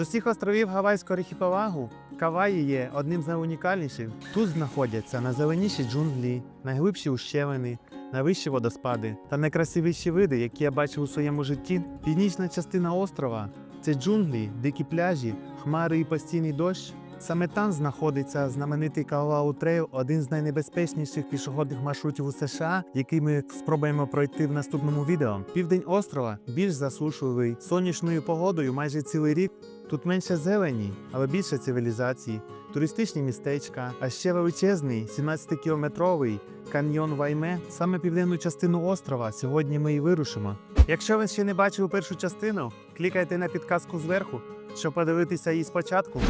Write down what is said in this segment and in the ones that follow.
Усіх островів Гавайського архіпелагу Каваї є одним з найунікальніших. Тут знаходяться найзеленіші джунглі, найглибші ущелини, найвищі водоспади та найкрасивіші види, які я бачив у своєму житті. Північна частина острова це джунглі, дикі пляжі, хмари і постійний дощ. Саме там знаходиться знаменитий Калау Трейл, один з найнебезпечніших пішохідних маршрутів у США, який ми спробуємо пройти в наступному відео. Південь острова більш засушливий, сонячною погодою майже цілий рік. Тут менше зелені, але більше цивілізації, туристичні містечка, а ще величезний 17-кілометровий каньйон Вайме. Саме південну частину острова сьогодні ми і вирушимо. Якщо ви ще не бачили першу частину, клікайте на підказку зверху, щоб подивитися її спочатку.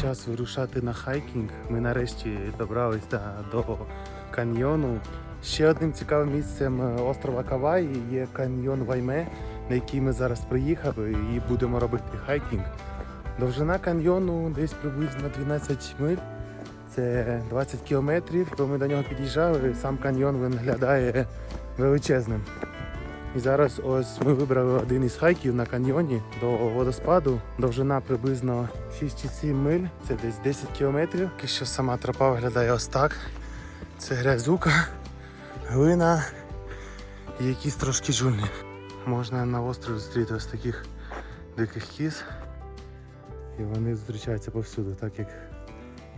Час вирушати на хайкінг. Ми нарешті добралися до каньйону. Ще одним цікавим місцем е, острова Каваї є каньйон Вайме, на який ми зараз приїхали і будемо робити хайкінг. Довжина каньйону десь приблизно 12 миль. Це 20 кілометрів. Коли ми до нього під'їжджали, сам каньйон виглядає величезним. І зараз ось ми вибрали один із хайків на каньйоні до водоспаду. Довжина приблизно 6-7 миль, це десь 10 кілометрів. Поки що сама тропа виглядає ось так. Це грязюка, глина і якісь трошки джунглі. Можна на острові зустріти ось таких диких кіз. І вони зустрічаються повсюди, так як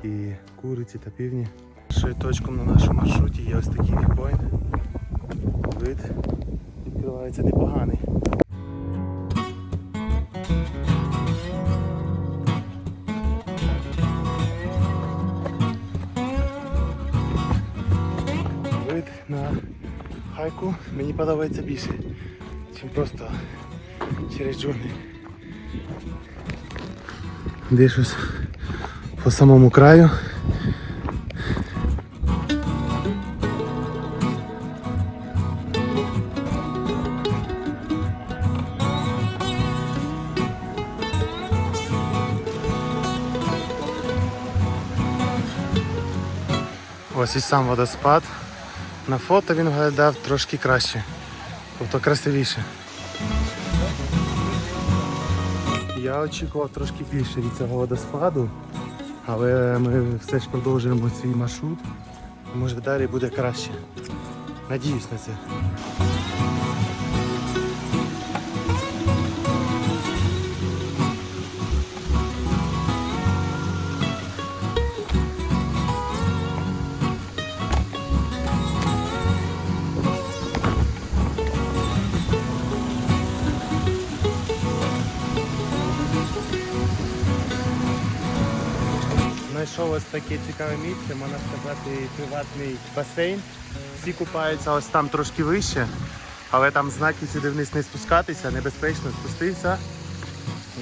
і куриці та півні. Ще точком на нашому маршруті є ось такий вікпойнт. Вид відкривається непоганий. мені подобається більше, ніж просто через джунглі. Де щось по самому краю. Ось і сам водоспад. На фото він виглядав трошки краще, тобто красивіше. Я очікував трошки більше від цього водоспаду, але ми все ж продовжуємо свій маршрут. Може далі буде краще. Надіюсь на це. Знайшов ось таке цікаве місце, можна сказати, приватний басейн. Всі купаються ось там трошки вище, але там знаки сюди вниз не спускатися, небезпечно спуститися.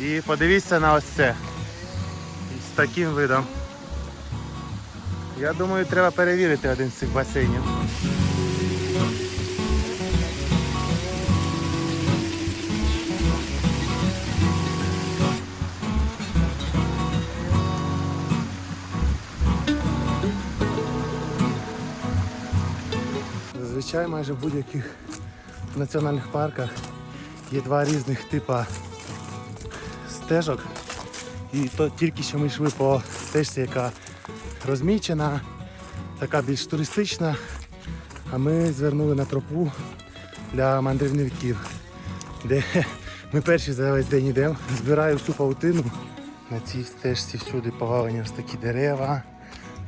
І подивіться на ось це. З таким видом. Я думаю, треба перевірити один з цих басейнів. Зазвичай майже в будь-яких національних парках є два різних типа стежок. І то тільки що ми йшли по стежці, яка розмічена, така більш туристична, а ми звернули на тропу для мандрівників, де ми перші за весь день йдемо. Збираю всю паутину. На цій стежці всюди повалені ось такі дерева,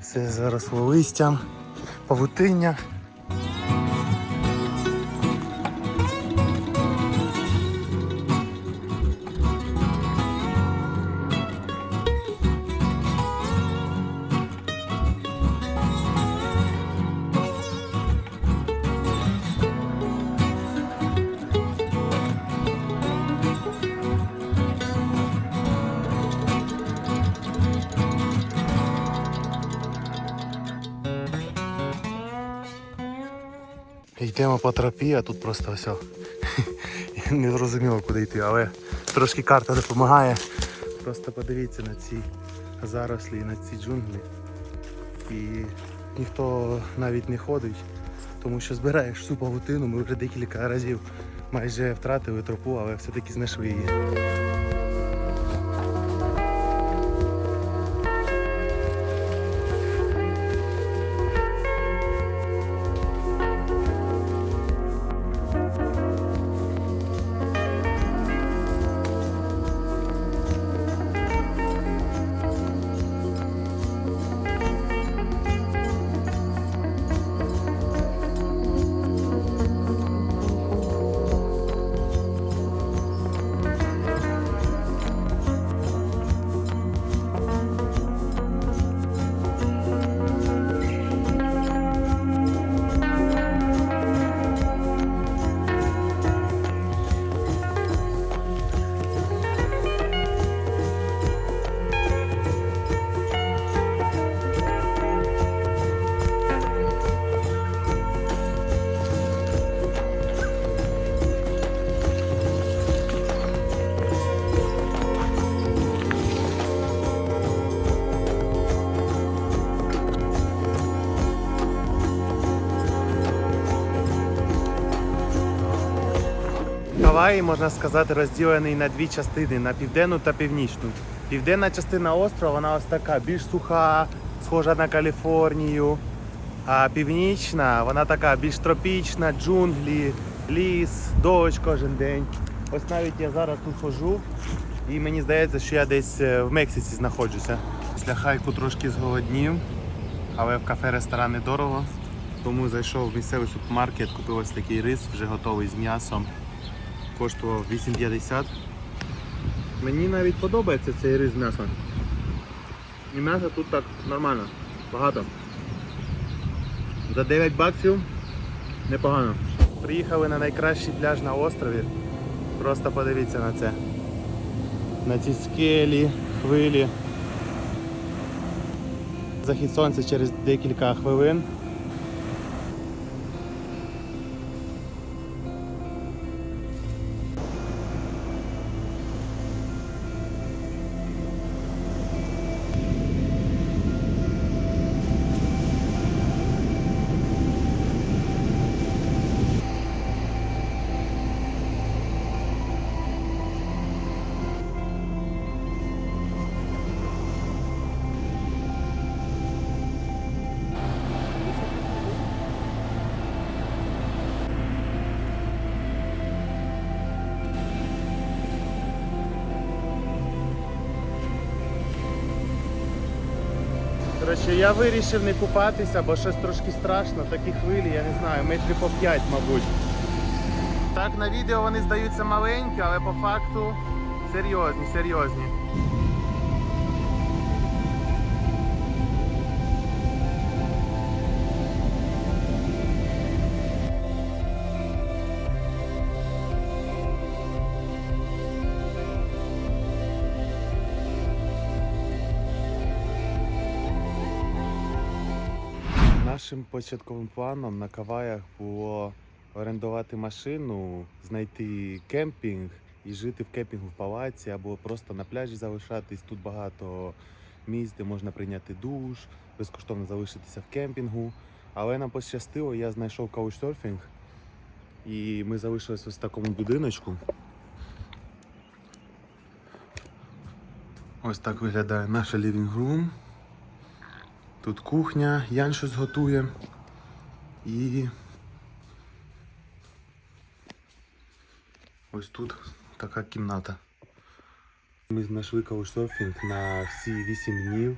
все заросло листям, павутиння. Йдемо по тропі, а тут просто все. Не зрозуміло, куди йти, але трошки карта допомагає. Просто подивіться на ці зарослі, на ці джунглі. І ніхто навіть не ходить, тому що збираєш всю павутину. Ми вже декілька разів Майже втратили тропу, але все-таки знайшли її. Гаваї, можна сказати, розділений на дві частини на південну та північну. Південна частина острова вона ось така, більш суха, схожа на Каліфорнію. А північна, вона така більш тропічна, джунглі, ліс, дощ кожен день. Ось навіть я зараз тут хожу, і мені здається, що я десь е, в Мексиці знаходжуся. Після хайку трошки зголоднів, але в кафе ресторан недорого. Тому зайшов в місцевий супермаркет, купив ось такий рис, вже готовий з м'ясом коштував 8,50. Мені навіть подобається цей рис з м'ясом. І м'ясо тут так нормально, багато. За 9 баксів непогано. Приїхали на найкращий пляж на острові. Просто подивіться на це. На ці скелі, хвилі. Захід сонця через декілька хвилин. Коротше, я вирішив не купатися, бо щось трошки страшно, такі хвилі, я не знаю, метрів по 5, мабуть. Так, на відео вони здаються маленькі, але по факту серйозні, серйозні. Нашим початковим планом на Каваях було орендувати машину, знайти кемпінг і жити в кемпінгу в палаці або просто на пляжі залишатись. Тут багато місць, де можна прийняти душ, безкоштовно залишитися в кемпінгу. Але нам пощастило, я знайшов каучсерфінг і ми залишились ось в такому будиночку. Ось так виглядає наша room. Тут кухня, Ян щось готує. І ось тут така кімната. Ми знайшли каучсерфінг на всі 8 днів.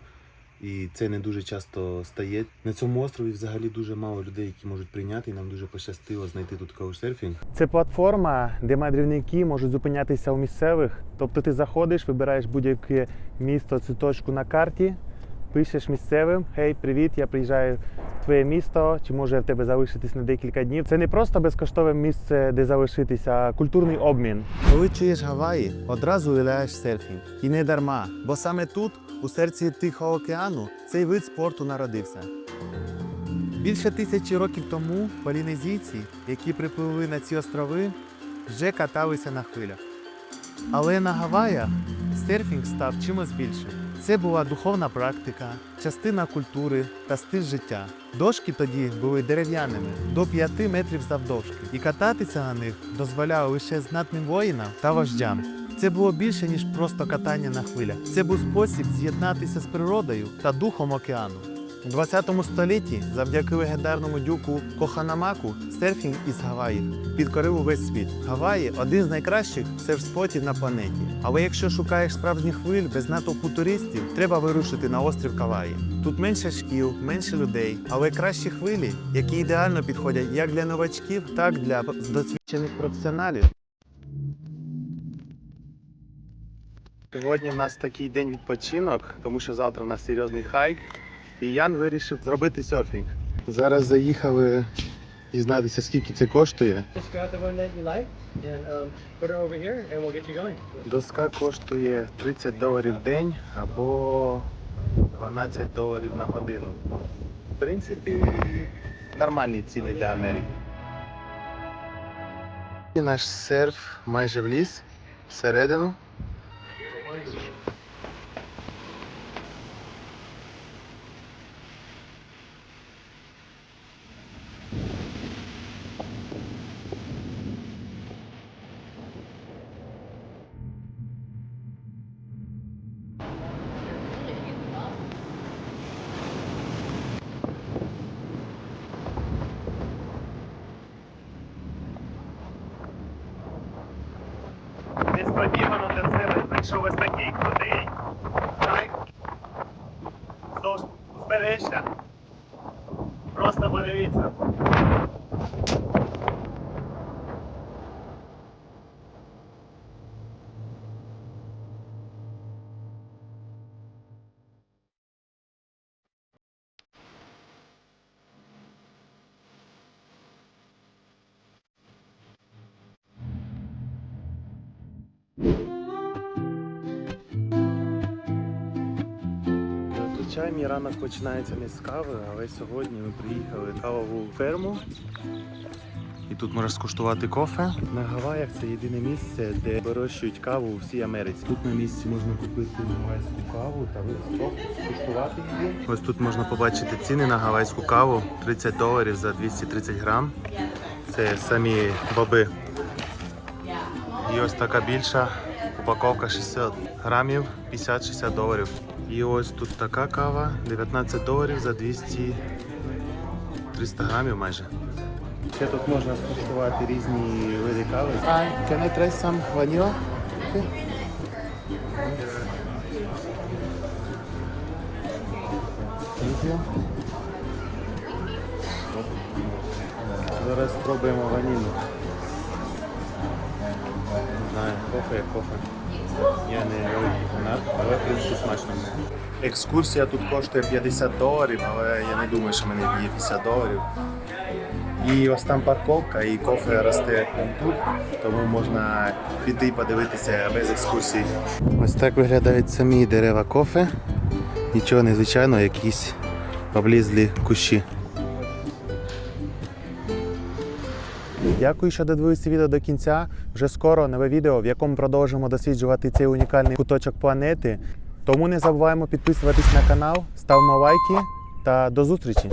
І це не дуже часто стає. На цьому острові взагалі дуже мало людей, які можуть прийняти, і нам дуже пощастило знайти тут каучсерфінг. Це платформа, де мандрівники можуть зупинятися у місцевих. Тобто ти заходиш, вибираєш будь-яке місто, цю точку на карті, пишеш місцевим: Хей, привіт, я приїжджаю в твоє місто, чи може в тебе залишитись на декілька днів. Це не просто безкоштовне місце, де залишитися, а культурний обмін. Коли чуєш Гаваї, одразу уявляєш серфінг. І не дарма, бо саме тут, у серці Тихого океану, цей вид спорту народився. Більше тисячі років тому полінезійці, які припливли на ці острови, вже каталися на хвилях. Але на Гаваях серфінг став чимось більшим. Це була духовна практика, частина культури та стиль життя. Дошки тоді були дерев'яними до 5 метрів завдовжки, і кататися на них дозволяли лише знатним воїнам та вождям. Це було більше ніж просто катання на хвилях. Це був спосіб з'єднатися з природою та духом океану. У 20 столітті, завдяки легендарному дюку Коханамаку, серфінг із Гаваїв підкорив увесь світ. Гаваї один з найкращих серф-спотів на планеті. Але якщо шукаєш справжніх хвиль без натовпу туристів, треба вирушити на острів Каваї. Тут менше шкіл, менше людей, але кращі хвилі, які ідеально підходять як для новачків, так і для досвідчених професіоналів. Сьогодні в нас такий день відпочинок, тому що завтра у нас серйозний хайк. І Ян вирішив зробити серфінг. Зараз заїхали дізнатися, скільки це коштує. Um. Доска коштує 30 доларів в день або 12 доларів на годину. В принципі, нормальні ціни для Америки. Наш серф майже вліз всередину. Несподівано для себе знайшов ось такий крутий Так? Вздовж узбережжя. Зазвичай мій ранок починається не з кави, але сьогодні ми приїхали в кавову ферму. І тут можна скуштувати кофе. На Гаваях це єдине місце, де вирощують каву у всій Америці. Тут на місці можна купити гавайську каву та скуштувати її. Ось тут можна побачити ціни на гавайську каву 30 доларів за 230 грам. Це самі боби. І ось така більша упаковка 60 грамів 50-60 доларів. І ось тут така кава 19 доларів за 200 300 грамів майже. Ще тут можна скуштувати різні види кави. Hi, can I try some vanilla? Okay. Thank you. Зараз спробуємо ванілю. Знаю, кофе як кофе. Я не великий фанат, але в принципі смачно. Екскурсія тут коштує 50 доларів, але я не думаю, що мені б'є 50 доларів. І ось там парковка, і кофе росте тут, тому можна піти і подивитися без екскурсій. Ось так виглядають самі дерева кофе. Нічого незвичайного, якісь облізлі кущі. Дякую, що додивилися відео до кінця. Вже скоро нове відео, в якому продовжимо досліджувати цей унікальний куточок планети. Тому не забуваємо підписуватись на канал, ставимо лайки та до зустрічі!